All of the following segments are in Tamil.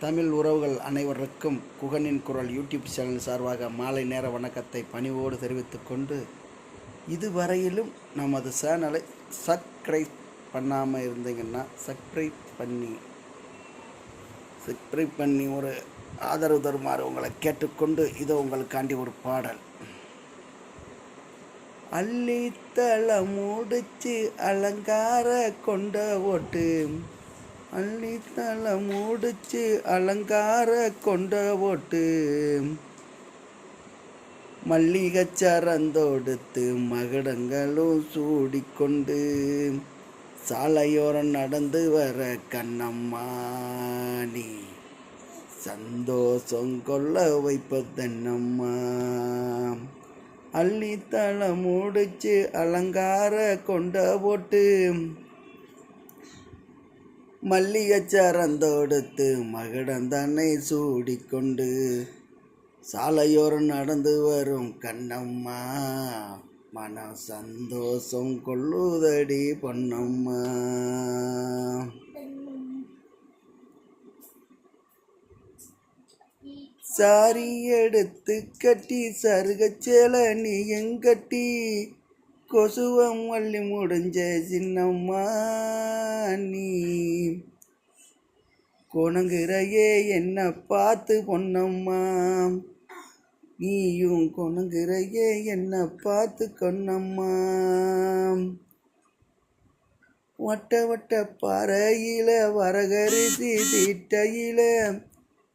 தமிழ் உறவுகள் அனைவருக்கும் குகனின் குரல் யூடியூப் சேனல் சார்பாக மாலை நேர வணக்கத்தை பணிவோடு தெரிவித்துக் கொண்டு இதுவரையிலும் நமது சேனலை சப்ஸ்கிரைப் பண்ணாமல் இருந்தீங்கன்னா சப்ஸ்கிரைப் பண்ணி சப்ஸ்கிரைப் பண்ணி ஒரு ஆதரவு தருமாறு உங்களை கேட்டுக்கொண்டு இது உங்களுக்காண்டி ஒரு பாடல். அள்ளித்தளம் முடிச்சு அலங்கார கொண்ட ஓட்டு அள்ளித்தள முடிச்சு அலங்கார கொண்ட ஓட்டு மல்லிகை சரந்தோடுத்து மகடங்களும் சூடிக்கொண்டு சாலையோரம் நடந்து வர கண்ணம்மா நீ சந்தோஷம் கொள்ள வைப்பதென்னம்மா அள்ளித்தள முடிச்சு அலங்கார கொண்ட போட்டு மல்லிகை சரந்தொடுத்து தன்னை சூடிக்கொண்டு சாலையோரம் நடந்து வரும் கண்ணம்மா மன சந்தோஷம் கொள்ளுதடி பொன்னம்மா. சாரி எடுத்து கட்டி சருகச்சேல நீ எங்கட்டி கொசுவம் வள்ளி முடிஞ்ச சின்னம்மா நீ கொணங்குறையே என்ன பார்த்து பொன்னம்மா. நீயும் கொணங்குறையே என்ன பார்த்து கொன்னம்மா வட்ட வட்ட பறையில வரகரிசி தீட்டையில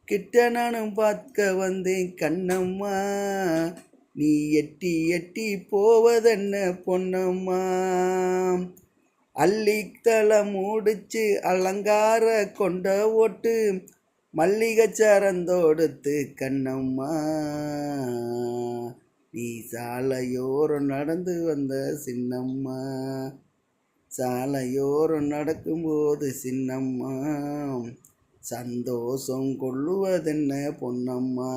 கிட்ட நானும் பார்க்க வந்தேன் கண்ணம்மா. நீ எட்டி எட்டி போவதென்ன பொன்னம்மா. அள்ளித்தள மூடிச்சு அலங்கார கொண்ட ஓட்டு மல்லிகை சரந்தோடுத்து கண்ணம்மா நீ சாலையோரம் நடந்து வந்த சின்னம்மா. சாலையோரம் நடக்கும்போது சின்னம்மா சந்தோஷம் கொள்ளுவதென்ன பொன்னம்மா?